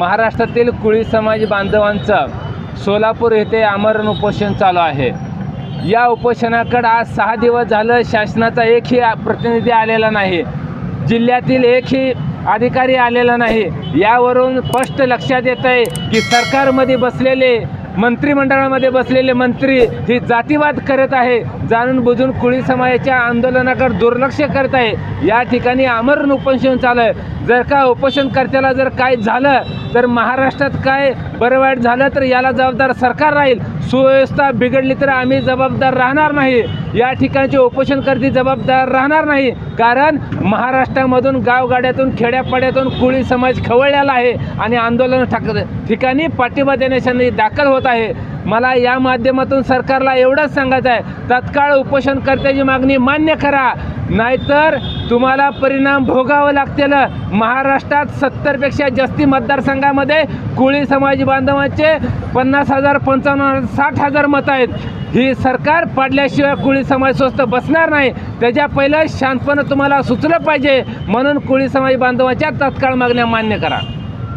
महाराष्ट्रातील कुळी समाज बांधवांचं सोलापूर येथे आमरण उपोषण चालू आहे. या उपोषणाकडे आज सहा दिवस झालं शासनाचा एकही प्रतिनिधी आलेला नाही. जिल्ह्यातील एकही अधिकारी आलेला नाही. यावरून स्पष्ट लक्षात येत आहे की सरकारमध्ये बसलेले मंत्रिमंडळामध्ये बसलेले मंत्री ही जातीवाद करत आहे जाणून बुजून कुळी समाजाच्या आंदोलनाकडे दुर्लक्ष करत आहे. या ठिकाणी आमरण उपोषण चालू आहे. जर का उपोषणकर्त्याला जर काय झालं तर महाराष्ट्रात काय बरं वाईट झालं तर याला जबाबदार सरकार राहील. सुव्यवस्था बिघडली तर आम्ही जबाबदार राहणार नाही. या ठिकाणचे उपोषणकर्ते जबाबदार राहणार नाही. कारण महाराष्ट्रामधून गावगाड्यातून खेड्यापाड्यातून कुळी समाज खवळलेला आहे आणि आंदोलन ठाक ठिकाणी पाठिंबा देण्यासाठी दाखल होत आहे. मला या माध्यमातून सरकारला एवढंच सांगायचं आहे. तत्काळ उपोषणकर्त्याची मागणी मान्य करा. नाहीतर तुम्हाला परिणाम भोगावं लागतील. महाराष्ट्रात सत्तरपेक्षा जास्ती मतदारसंघामध्ये कुळी समाज बांधवांचे पन्नास हजार पंचावन्न हजार साठ हजार मतं आहेत. ही सरकार पाडल्याशिवाय कुळी समाज स्वस्त बसणार नाही. त्याच्या पहिलं शांतपणे तुम्हाला सुचलं पाहिजे. म्हणून कुळी समाज बांधवांच्या तत्काळ मागण्या मान्य करा.